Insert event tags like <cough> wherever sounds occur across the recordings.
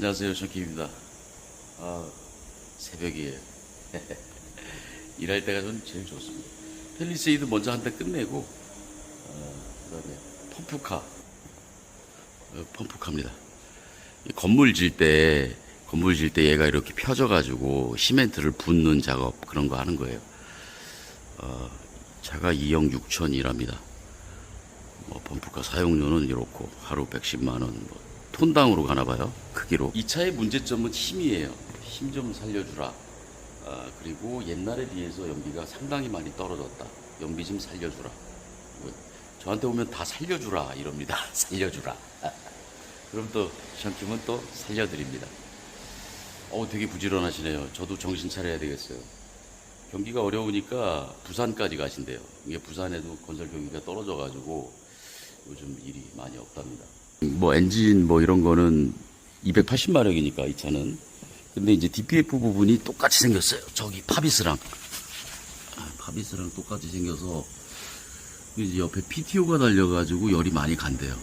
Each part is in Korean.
안녕하세요, 정키입니다. 아, 새벽이에요. <laughs> 일할 때가 전 제일 좋습니다. 펠리세이드 먼저 한 대 끝내고, 어, 그 다음에 펌프카. 어, 펌프카입니다. 이 건물 질 때, 건물 질 때 얘가 이렇게 펴져 가지고 시멘트를 붓는 작업 그런 거 하는 거예요. 어, 차가 2억 6천이랍니다. 뭐 펌프카 사용료는 이렇고 하루 110만 원, 뭐 톤당으로 가나 봐요. 크기로. 이 차의 문제점은 힘이에요. 힘 좀 살려주라. 아, 그리고 옛날에 비해서 연비가 상당히 많이 떨어졌다. 연비 좀 살려주라. 뭐, 저한테 오면 다 살려주라 이럽니다. <laughs> 살려주라. 그럼 또 션킴은 또 살려드립니다. 어, 되게 부지런하시네요. 저도 정신 차려야 되겠어요. 경기가 어려우니까 부산까지 가신대요. 이게 부산에도 건설 경기가 떨어져가지고 요즘 일이 많이 없답니다. 뭐 엔진 뭐 이런 거는 280마력이니까 이 차는. 근데 이제 DPF 부분이 똑같이 생겼어요. 저기 파비스랑. 아, 파비스랑 똑같이 생겨서 이제 옆에 PTO가 달려가지고 열이 많이 간대요.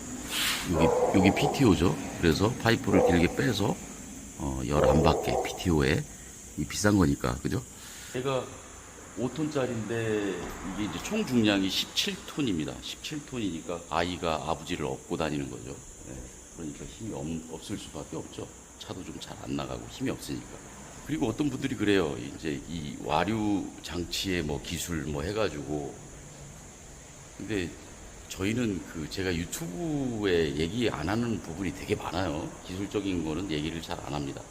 여기, 여기 PTO죠. 그래서 파이프를 길게 빼서 어, 열 안 받게 PTO에 이 비싼 거니까 그죠? 제가 5톤짜리인데 이게 이제 총 중량이 17톤입니다. 17톤이니까 아이가 아버지를 업고 다니는 거죠. 네, 그러니까 힘이 없, 없을 수밖에 없죠. 차도 좀 잘 안 나가고 힘이 없으니까. 그리고 어떤 분들이 그래요. 이제 이 와류 장치의 뭐 기술 뭐 해가지고 근데 저희는 그 제가 유튜브에 얘기 안 하는 부분이 되게 많아요. 기술적인 거는 얘기를 잘 안 합니다.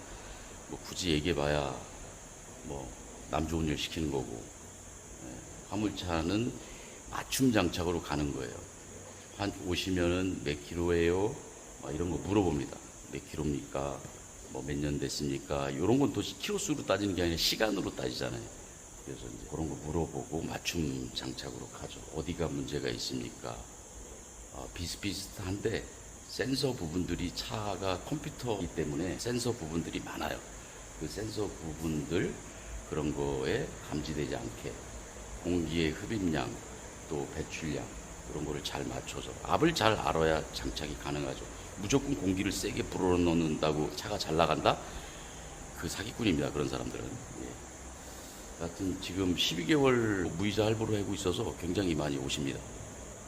뭐 굳이 얘기해봐야 뭐 남 좋은 일 시키는 거고 예, 화물차는 맞춤 장착으로 가는 거예요. 한 오시면은 몇 킬로예요? 막 이런 거 물어봅니다. 몇 킬로입니까? 뭐 몇 년 됐습니까? 이런 건 도시 킬로수로 따지는 게 아니라 시간으로 따지잖아요. 그래서 이제 그런 거 물어보고 맞춤 장착으로 가죠. 어디가 문제가 있습니까? 어, 비슷비슷한데 센서 부분들이 차가 컴퓨터이기 때문에 센서 부분들이 많아요. 그 센서 부분들 그런 거에 감지되지 않게 공기의 흡입량 또 배출량 그런 거를 잘 맞춰서 압을 잘 알아야 장착이 가능하죠. 무조건 공기를 세게 불어넣는다고 차가 잘 나간다? 그 사기꾼입니다. 그런 사람들은. 예. 하여튼 지금 12개월 무이자 할부로 하고 있어서 굉장히 많이 오십니다.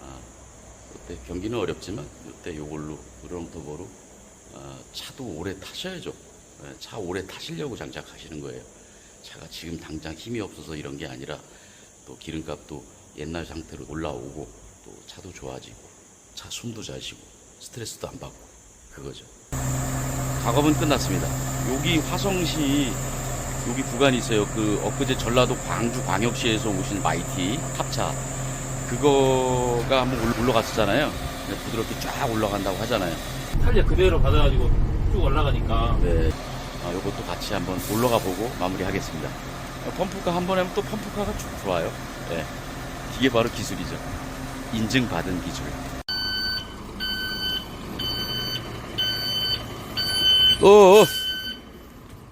아, 그때 경기는 어렵지만 이때 요걸로 으렁터버로 아, 차도 오래 타셔야죠. 예, 차 오래 타시려고 장착하시는 거예요. 차가 지금 당장 힘이 없어서 이런 게 아니라 또 기름값도 옛날 상태로 올라오고 또 차도 좋아지고 차 숨도 잘 쉬고 스트레스도 안 받고 그거죠. 작업은 끝났습니다. 여기 화성시 여기 구간이 있어요. 그 엊그제 전라도 광주 광역시에서 오신 마이티 탑차 그거가 한번 올- 올라갔었잖아요. 부드럽게 쫙 올라간다고 하잖아요. 탈제 그대로 받아가지고 쭉 올라가니까 네. 아, 요것도 같이 한번 올라가 보고 마무리하겠습니다. 아, 펌프카 한 번 하면 또 펌프카가 쭉 좋아요. 네. 이게 바로 기술이죠. 인증받은 기술. 어, 어.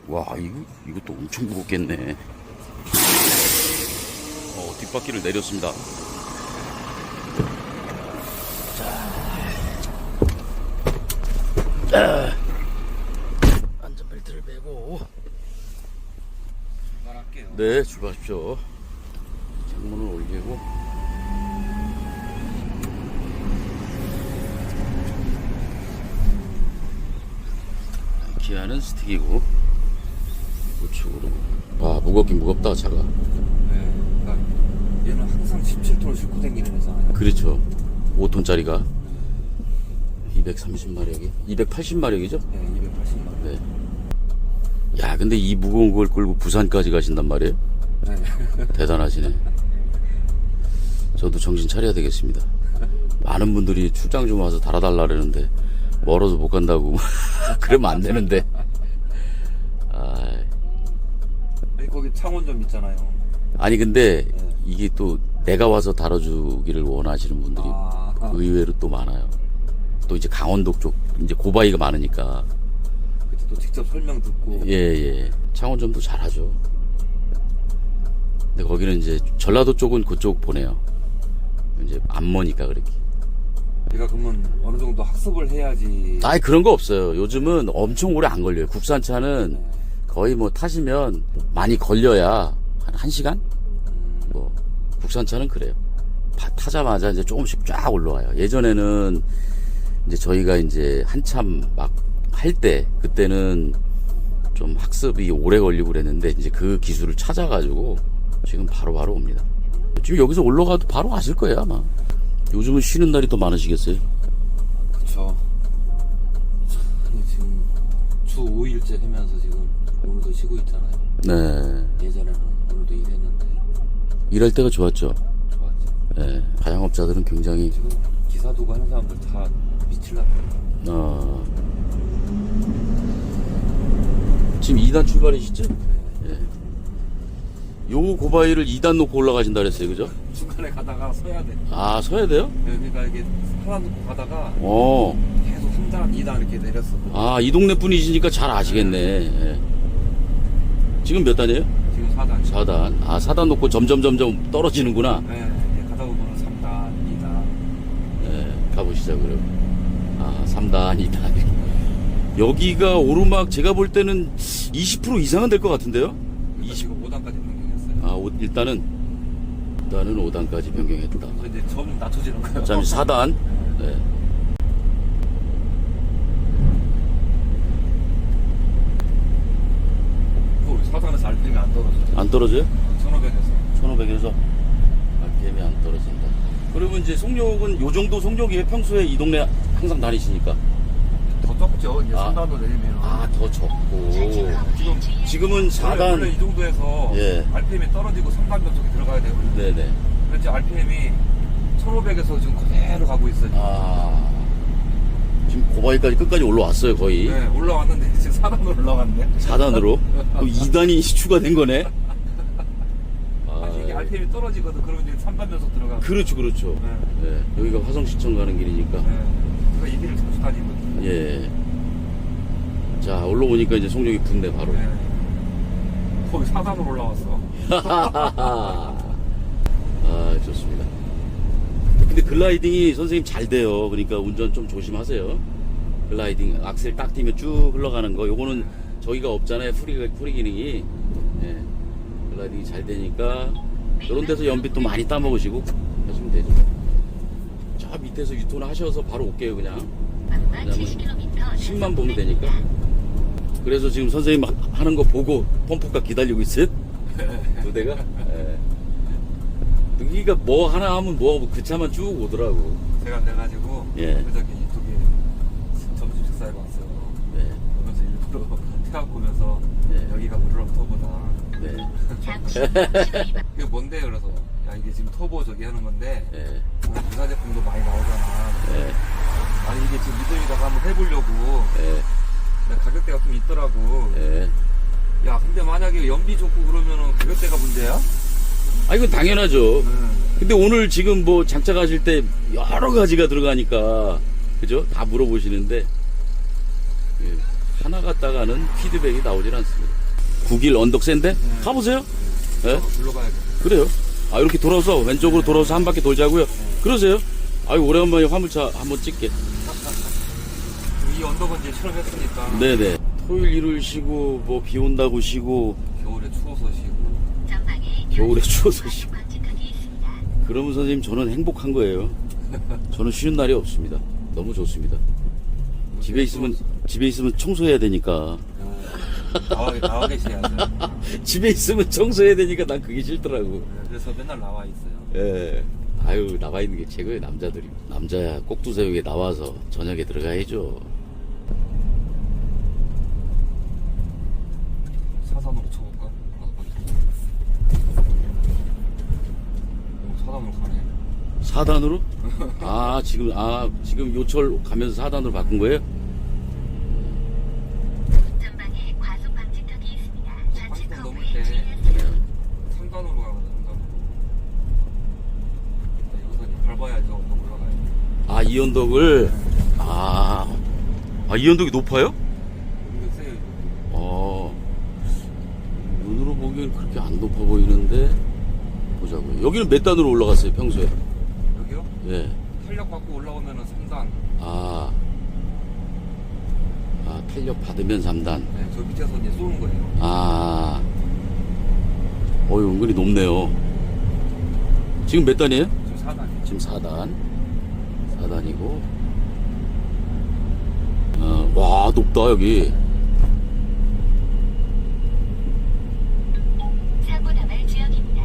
와, 이거, 이것도 엄청 무겁겠네. 어, 뒷바퀴를 내렸습니다. 안전벨트를 매고. 말할게요. 네, 출발하십시오. 창문을 올리고. 기아는 스틱이고, 우측으로. 아, 무겁긴 무겁다, 차가. 네, 그러니까 얘는 항상 17톤을 싣고 다니는 애잖아요. 그렇죠. 5톤짜리가 230마력이, 280마력이죠? 네, 280만. 네. 야, 근데 이 무거운 걸 끌고 부산까지 가신단 말이에요? 네. 대단하시네. 저도 정신 차려야 되겠습니다. 많은 분들이 출장 좀 와서 달아달라 그러는데 멀어서 못 간다고 <laughs> 그러면 안 되는데. 아, 아니, 거기 창원점 있잖아요. 아니 근데 이게 또 내가 와서 달아주기를 원하시는 분들이 아, 의외로 또 많아요. 또 이제 강원도 쪽 이제 고바위가 많으니까 또 직접 설명 듣고. 예, 예. 창원점도 잘하죠. 근데 거기는 이제 전라도 쪽은 그쪽 보내요. 이제 안 머니까 그렇게. 얘가 그러면 어느 정도 학습을 해야지. 아예 그런 거 없어요. 요즘은 엄청 오래 안 걸려요. 국산차는 거의 뭐 타시면 많이 걸려야 한 1시간? 뭐 국산차는 그래요. 바- 타자마자 이제 조금씩 쫙 올라와요. 예전에는 이제 저희가 이제 한참 막 할 때 그때는 좀 학습이 오래 걸리고 그랬는데 이제 그 기술을 찾아가지고 지금 바로바로 옵니다. 지금 여기서 올라가도 바로 가실 거예요 아마. 요즘은 쉬는 날이 더 많으시겠어요? 그쵸. 참, 지금 주 5일째 하면서 지금 오늘도 쉬고 있잖아요. 네. 예전에는 오늘도 일했는데 일할 때가 좋았죠. 좋았죠. 예, 자영업자들은 굉장히 지금 기사 두고 하는 사람들 다 미칠라니까. 어, 지금 2단 출발이시죠? 예. 요 고바위를 2단 놓고 올라가신다 그랬어요, 그죠? 중간에 가다가 서야 돼. 아, 서야 돼요? 그러니까 이게 하나 놓고 가다가 어, 계속 3단, 2단 이렇게 내렸어. 아, 이 동네 분이시니까 잘 아시겠네. 예. 지금 몇 단이에요? 지금 4단. 4단. 아, 4단 놓고 점점 점점 떨어지는구나. 네, 이제 가다 보면 3단, 2단. 예, 가보시죠, 그럼. 아, 3단, 2단. 여기가 오르막 제가 볼 때는 20% 이상은 될 것 같은데요? 그러니까 지금 5단까지 변경했어요. 아, 오- 일단은 일단은 5단까지 변경했다. 그래서 이제 점 낮춰지는 거예요. 잠시 4단. 네. 어, 4단에서 RPM이 안 떨어져. 안 떨어져요? 1500에서. 1500에서 RPM이 안 떨어진다. 그러면 이제 속력은 요 정도 속력이에요? 평소에 이 동네 항상 다니시니까? 더 적죠. 이제 아. 3단으로 내리면. 아, 더 적고. 지금 지금은 원래, 원래 4단. 이 정도에서 예. RPM이 떨어지고 3단 변속이 들어가야 되거든요. 네네. 그런데 RPM이 1500에서 지금 그대로 가고 있어요. 아. 지금 고바위까지 끝까지 올라왔어요, 거의. 네, 올라왔는데 지금 4단으로 올라갔네. 4단으로. <laughs> 그럼 2단이 추가된 거네? 이게 아, RPM이 떨어지거든. 그러면 이제 3단 변속 들어가. 그렇죠, 그렇죠. 네. 네, 여기가 화성시청 가는 길이니까. 네. 그래서 이 길을 자주 다니거든요. 예. 자, 올라오니까 이제 속력이 붙네, 바로. 네. 거기 4단으로 올라왔어. <laughs> 아, 좋습니다. 근데 글라이딩이 선생님 잘 돼요. 그러니까 운전 좀 조심하세요. 글라이딩, 악셀 딱 띄면 쭉 흘러가는 거. 요거는 저희가 없잖아요. 프리, 프리 기능이. 예. 글라이딩이 잘 되니까, 이런 데서 연비 또 많이 따먹으시고 하시면 되죠. 저 밑에서 유턴 하셔서 바로 올게요, 그냥. 왜냐면 10만 보면 되니까. 그래서 지금 선생님 하- 하는 거 보고 펌프카 기다리고 있어요? <laughs> 두 대가? 예. 여기가 뭐 하나 하면 뭐 그 차만 쭉 오더라고. 제가 돼가지고 예. 그저께 이쪽에 점심 식사해 봤어요. 네. 그러면서 일부러 <laughs> 태학 보면서 네. 여기가 우르렁 터보다. 네. <laughs> 이게 뭔데 그래서 야 이게 지금 터보 저기 하는 건데 네. 어, 기사 제품도 많이 나오잖아. 네. 아니 이게 지금 믿음이다가 한번 해보려고 네. 근데 가격대가 좀 있더라고. 네. 야 근데 만약에 연비 좋고 그러면은 가격대가 문제야? 아, 이건 당연하죠. 응. 근데 오늘 지금 뭐 장착하실 때 여러 가지가 들어가니까, 그죠? 다 물어보시는데, 예, 하나 갖다가는 피드백이 나오질 않습니다. 9길 언덕 센데? 가보세요. 예? 어, 불러가야 돼. 그래요. 아, 이렇게 돌아서, 왼쪽으로 돌아서 한 바퀴 돌자고요. 그러세요. 아유, 오래간만에 화물차 한번 찍게. 이 언덕은 이제 실험했으니까 네네. 토요일 일요일 쉬고, 뭐, 비 온다고 쉬고, 겨울에 추워서 쉬고. 겨울에 추워서 쉬고. 그러면 선생님, 저는 행복한 거예요. <laughs> 저는 쉬는 날이 없습니다. 너무 좋습니다. 집에 있으면, 집에 있으면 청소해야 되니까. 나와, 나와 계셔야죠. <laughs> 집에 있으면 청소해야 되니까 난 그게 싫더라고. 네, 그래서 맨날 나와 있어요. 예. 아유, 나와 있는 게 최고예요, 남자들이. 남자야, 꼭두새우에 나와서 저녁에 들어가야죠. 사선으로 쳐볼까? 오, 사선으로 가네. 4단으로? <laughs> 아, 지금, 아, 지금 요철 가면서 4단으로 바꾼 거예요? 언덕을, 아, 아, 이 언덕이 높아요? 어, 눈으로 보기엔 그렇게 안 높아 보이는데, 보자고요. 여기는 몇 단으로 올라갔어요, 평소에? 여기요? 예. 탄력 받고 올라오면은 3단. 아, 아 탄력 받으면 3단. 네, 저 밑에서 이제 쏘는 거예요. 아, 어유 은근히 높네요. 지금 몇 단이에요? 지금 4단. 지금 4단. 4단이고. 어, 와, 높다, 여기. 사고 다발 지역입니다.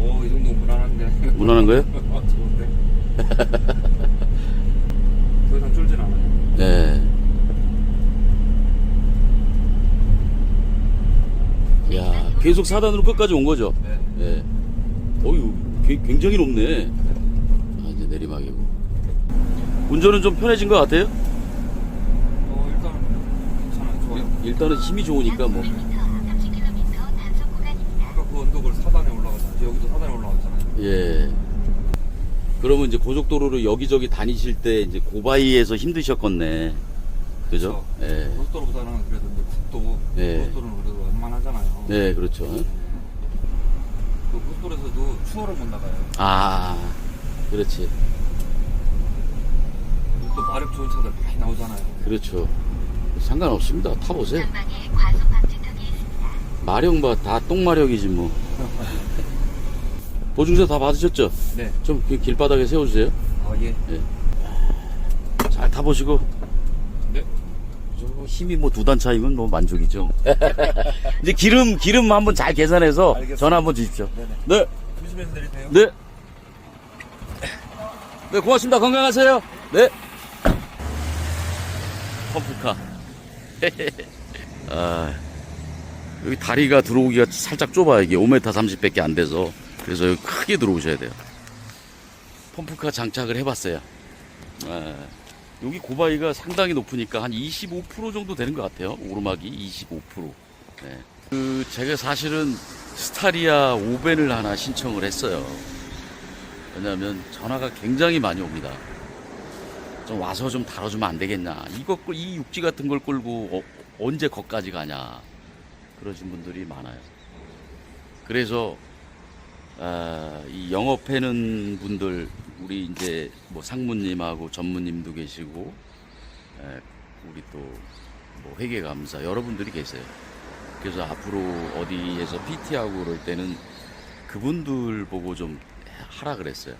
오, 이 정도 무난한데. 무난한 거예요? 아, <laughs> 좋은데. <laughs> 더 이상 쫄진 않아요. 네. 야, 계속 4단으로 끝까지 온 거죠? 네. 예. 어유 굉장히 높네. 아, 이제 내리막이고. 운전은 좀 편해진 것 같아요? 어, 일단은 괜찮아요. 좋아요. 일단은 힘이 좋으니까 뭐. 900m, 30km 단속 구간입니다. 아까 그 언덕을 4단에 올라가잖아요. 이제 여기도 4단에 올라갔잖아요. 예. 그러면 이제 고속도로를 여기저기 다니실 때 이제 고바이에서 힘드셨겠네. 그죠? 예. 고속도로보다는 그래도 이제 국도, 네. 고속도로는 그래도 완만하잖아요. 네, 그렇죠. 그 고속도로에서도 추월을 못 나가요. 아, 그렇지. 또 마력 좋은 차들 많이 나오잖아요. 그렇죠. 상관없습니다. 타보세요. 전방에 과속 방지턱이 있습니다. 마력봐 다 똥마력이지 뭐. 보증서 다 받으셨죠? 네. 좀그 길바닥에 세워주세요. 아, 예. 잘 타보시고. 네. 저 힘이 뭐 두 단 차이면 뭐 만족이죠. <laughs> 이제 기름 기름 한번 잘 계산해서 알겠습니다. 전화 한번 주십시오. 네네. 네, 조심해서 내리세요. 네, 네 고맙습니다. 건강하세요. 네. 펌프카. <laughs> 아, 여기 다리가 들어오기가 살짝 좁아요. 이게 5m 30밖에 안 돼서 그래서 여기 크게 들어오셔야 돼요. 펌프카 장착을 해봤어요. 아, 여기 고바위가 상당히 높으니까 한 25% 정도 되는 것 같아요. 오르막이 25%. 네. 그 제가 사실은 스타리아 5벤을 하나 신청을 했어요. 왜냐하면 전화가 굉장히 많이 옵니다. 좀 와서 좀 다뤄주면 안 되겠냐. 이거 끌- 이 육지 같은 걸 끌고 어- 언제 거까지 가냐. 그러신 분들이 많아요. 그래서 아, 이 영업하는 분들 우리 이제 뭐 상무님하고 전무님도 계시고 에, 우리 또뭐 회계 감사 여러분들이 계세요. 그래서 앞으로 어디에서 PT하고 그럴 때는 그분들 보고 좀 하라 그랬어요.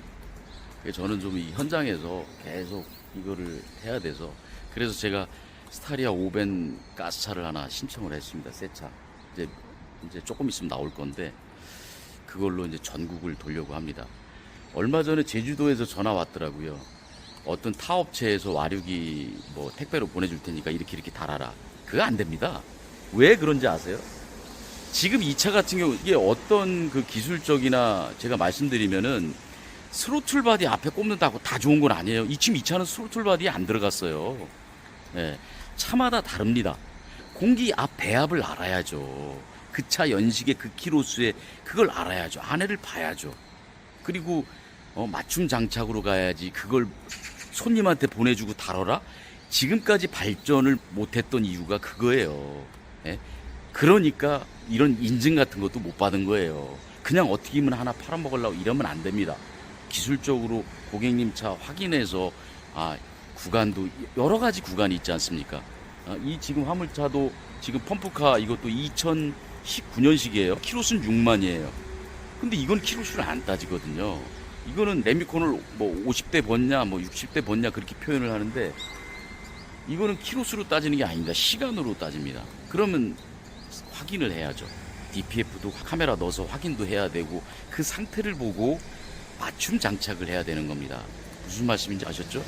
저는 좀 이 현장에서 계속 이거를 해야 돼서 그래서 제가 스타리아 5벤 가스차를 하나 신청을 했습니다. 새 차. 이제 이제 조금 있으면 나올 건데 그걸로 이제 전국을 돌려고 합니다. 얼마 전에 제주도에서 전화 왔더라고요. 어떤 타업체에서 와류기 뭐 택배로 보내줄 테니까 이렇게 이렇게 달아라. 그거 안 됩니다. 왜 그런지 아세요? 지금 이 차 같은 경우 이게 어떤 그 기술적이나 제가 말씀드리면은 스로틀 바디 앞에 꼽는다고 다 좋은 건 아니에요. 이 지금 이 차는 스로틀 바디에 안 들어갔어요. 예, 차마다 다릅니다. 공기 앞 배압을 알아야죠. 그 차 연식의 그 키로수에 그걸 알아야죠. 안에를 봐야죠. 그리고 어, 맞춤 장착으로 가야지 그걸 손님한테 보내주고 다뤄라. 지금까지 발전을 못했던 이유가 그거예요. 예? 그러니까 이런 인증 같은 것도 못 받은 거예요. 그냥 어떻게 하면 하나 팔아먹으려고 이러면 안 됩니다. 기술적으로 고객님 차 확인해서 아 구간도 여러 가지 구간이 있지 않습니까? 아, 이 지금 화물차도 지금 펌프카 이것도 2019년식이에요. 키로수는 6만이에요. 근데 이건 키로수를 안 따지거든요. 이거는 레미콘을 뭐 50대 번냐 뭐 60대 번냐 그렇게 표현을 하는데 이거는 키로수로 따지는 게 아닙니다. 시간으로 따집니다. 그러면 확인을 해야죠. DPF도 카메라 넣어서 확인도 해야 되고 그 상태를 보고 맞춤 장착을 해야 되는 겁니다. 무슨 말씀인지 아셨죠?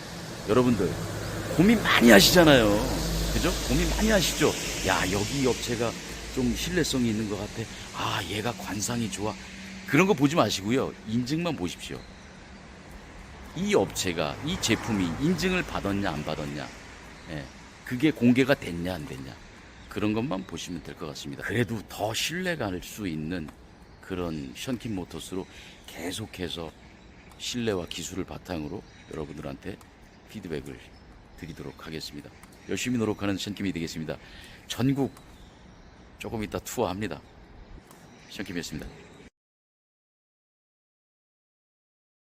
여러분들 고민 많이 하시잖아요. 그죠? 고민 많이 하시죠? 야, 여기 이 업체가 좀 신뢰성이 있는 것 같아. 아, 얘가 관상이 좋아. 그런 거 보지 마시고요. 인증만 보십시오. 이 업체가, 이 제품이 인증을 받았냐, 안 받았냐. 예, 그게 공개가 됐냐, 안 됐냐. 그런 것만 보시면 될 것 같습니다. 그래도 더 신뢰갈 수 있는 그런 션킨 모터스로 계속해서 신뢰와 기술을 바탕으로 여러분들한테 피드백을 드리도록 하겠습니다. 열심히 노력하는 션킴이 되겠습니다. 전국 조금 이따 투어합니다. 션킴이었습니다.